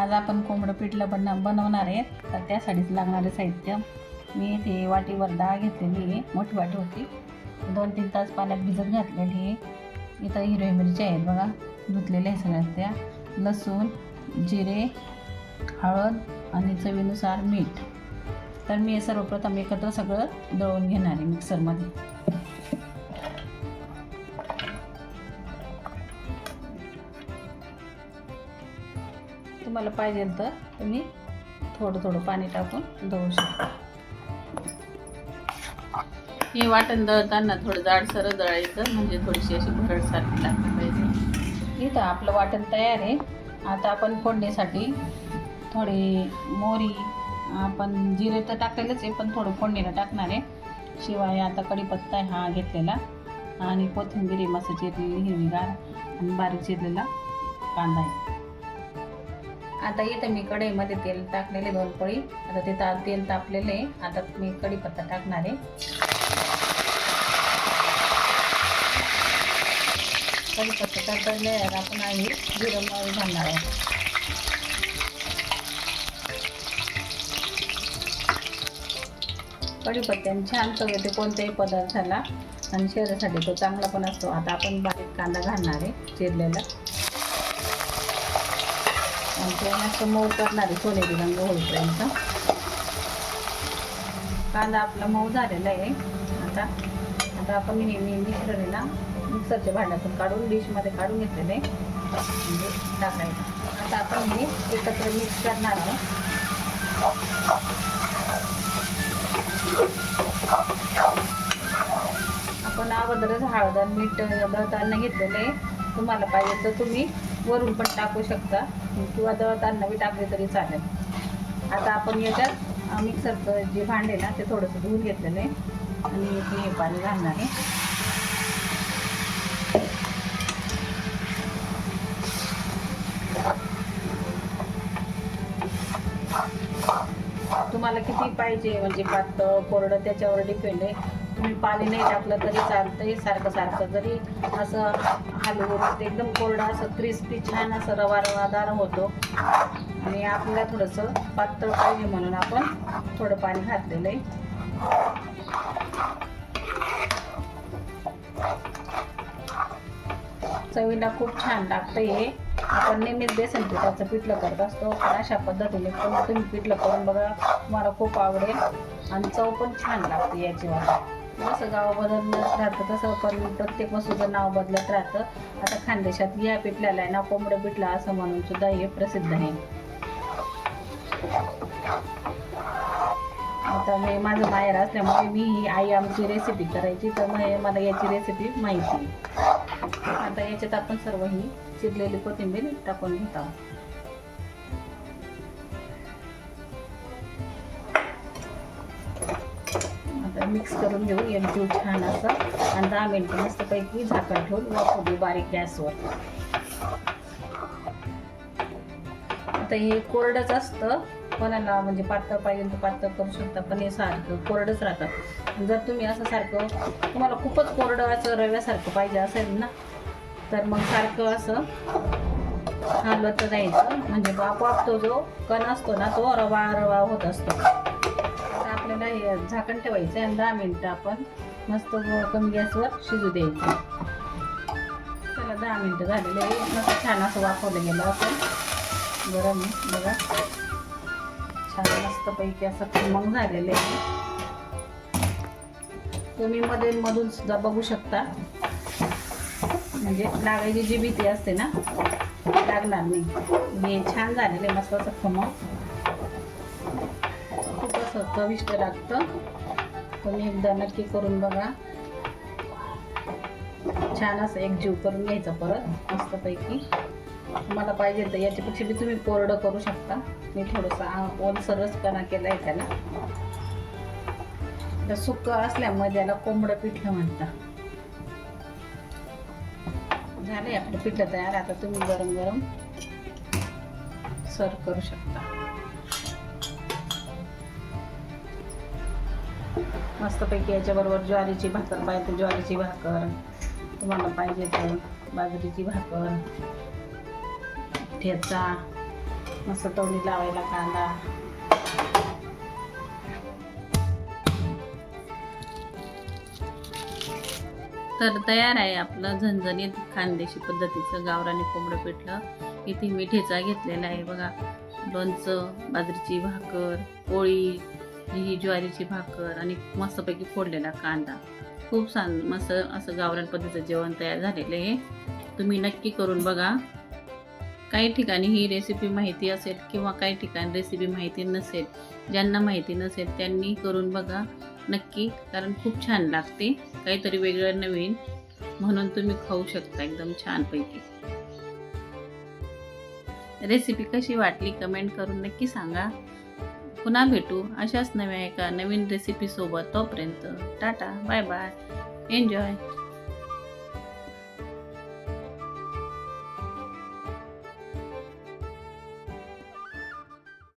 आज आपण कोंबडं पिठलं बन बनवणार आहे तर त्यासाठीच लागणारे साहित्य मी इथे वाटीवर डाळ घेतलेली आहे. मोठी वाटी होती. दोन तीन तास पाण्यात भिजत घातलेली आहे. इथं हिरवी मिरची आहेत बघा. धुतलेल्या आहे सगळ्यात त्या. लसूण जिरे हळद आणि चवीनुसार मीठ. तर मी सर्वप्रथम एकत्र सगळं दळून घेणार आहे मिक्सरमध्ये तुम्हाला पाहिजे तर तुम्ही थोडं थोडं पाणी टाकून दळू शकता. हे वाटण दळताना थोडं जाडसर दळायचं म्हणजे थोडीशी अशी भरडसारखी लागली पाहिजे. इथं आपलं वाटण तयार आहे. आता आपण फोडणीसाठी थोडी मोहरी आपण जिरे तर टाकलेलंच आहे पण थोडं फोडणीला टाकणार आहे. शिवाय आता कढीपत्ता आहे हा घेतलेला. आणि कोथिंबीर मस्त चिरलेली हिरवीगार आणि बारीक चिरलेला कांदा आहे. आता इथं मी कढईमध्ये तेल टाकलेले दोन पळी आता ते ता तेल तापलेले आहे. आता मी कढीपत्ता टाकणार आहे. कढीपत्ता टाकले आपण आम्ही जिरं मोहरी घालणार आहे. कढीपत्त्याने छान चव येते कोणत्याही पदार्थाला. आणि शरीरासाठी तो चांगला पण असतो. आता आपण बारीक कांदा घालणार आहे. चिरलेला. मऊ करणार आहे सोनेरी रंग होईपर्यंत कांदा आपला मऊ झालेला आहे. आता आता आपण हे मी ना मिक्सरच्या भांड्यातून काढून डिशमध्ये काढून घेतलेले आहे. म्हणजे टाकायचं. आता आपण हे एकत्र मिक्स करणार आहोत. आपण अगोदरच हळद आणि मीठ दळताना घेतलेलं आहे. तुम्हाला पाहिजे तर तुम्ही वरून पण टाकू शकता. किंवा दळताना बी टाकले तरी चालेल. आता आपण याच्यात मिक्सरचं जे भांडे ना ते थोडंसं धुवून घेतलेलं आहे. आणि इथे हे पाणी घालणार आहे. तुम्हाला किती पाहिजे? म्हणजे पातळ कोरडं त्याच्यावर डिपेंड आहे. तुम्ही पाणी नाही टाकलं तरी चालतंय सारखं सारखं जरी असं हलवून ते एकदम कोरडं असं क्रिस्पी छान असं रवा रवादार होतो. आणि आपल्याला थोडंसं पातळ पाहिजे म्हणून आपण थोडं पाणी घातलेलं आहे. चवीला खूप छान लागतं हे. आपण नेहमीच बेसन पिठाचं पिठलं करत असतो पण अशा पद्धतीने पण तुम्ही पिठलं करून बघा तुम्हाला खूप आवडेल. आणि चव पण छान लागते याची वाला गाव बदलत राहतं तसं पण प्रत्येक वस्तूचं नाव बदलत राहतं. आता खानदेशात या पिठल्याला आहे ना कोंबडं पिठलं असं म्हणून सुद्धा हे प्रसिद्ध आहे. आता मी माझं माहेर असल्यामुळे मी ही आई आमची रेसिपी करायची तर मग मला याची रेसिपी माहिती आता याच्यात आपण सर्व ही चिरलेली कोथिंबीर टाकून घेत. आहोत मिक्स करून घेऊ. एकजीव छान असं. आणि दहा मिनिटं मस्तपैकी झाकण ठेवून वापरू देऊ बारीक गॅसवर. आता हे कोरडंच असतं. कोणाला म्हणजे पातळ पाहिजे तर पातळ करू शकता. पण हे सारखं कोरडंच राहतं. जर तुम्ही असं सारखं तुम्हाला खूपच कोरडं असं रव्यासारखं पाहिजे असेल ना तर मग सारखं असं हलवत जायचं. म्हणजे आपोआप तो जो कण असतो ना तो रवा रवा होत असतो. आपल्याला हे झाकण ठेवायचं आणि दहा मिनटं आपण मस्त कमी गॅसवर शिजू द्यायचं. चला दहा मिनटं झालेले आहे. मस्त छान असं वापरलं गेलं असं गरम बघा. छान मस्तपैकी असं खमंग झालेले आहे. तुम्ही मध्ये मधून सुद्धा बघू शकता. म्हणजे लागायची जी भीती असते ना लागणार नाही. हे छान झालेलं आहे मस्त असं खमंग. चविष्ट लागतं. तुम्ही एकदा नक्की करून बघा. छान असं एक जीव करून घ्यायचा परत मस्तपैकी. तुम्हाला पाहिजे तर याच्यापेक्षा बी तुम्ही कोरडं करू शकता. मी थोडंसं ओलसरसपणा केला आहे त्याला. तर सुकं असल्यामुळे त्याला कोंबडं पिठलं म्हणतात झालंय आपलं पिठलं तयार. आता तुम्ही गरम गरम सर्व करू शकता. मस्तपैकी याच्याबरोबर ज्वारीची भाकर पाहिजे तर ज्वारीची भाकर तुम्हाला पाहिजे तर बाजरीची भाकर ठेचा मस्त तवणी लावायला कांदा. तर तयार आहे आपलं झणझणीत खानदेशी पद्धतीचं गावराने कोंबडं पिठलं. इथे मी ठेचा घेतलेला आहे बघा. लोणचं बाजरीची भाकर पोळी ही ज्वारीची भाकर आणि मस्तपैकी फोडलेला कांदा. खूप छान मस्त असं गावरान पद्धतीचं जेवण तयार झालेलं आहे. तुम्ही नक्की करून बघा. काही ठिकाणी ही रेसिपी माहिती असेल किंवा काही ठिकाणी रेसिपी माहिती नसेल ज्यांना माहिती नसेल त्यांनी करून बघा. नक्की कारण खूप छान लागते. काहीतरी वेगळं नवीन म्हणून तुम्ही खाऊ शकता एकदम छानपैकी. रेसिपी कशी वाटली कमेंट करून नक्की सांगा. पुन्हा भेटू अशाच नव्या एका नवीन रेसिपीसोबत तोपर्यंत टाटा बाय बाय एन्जॉय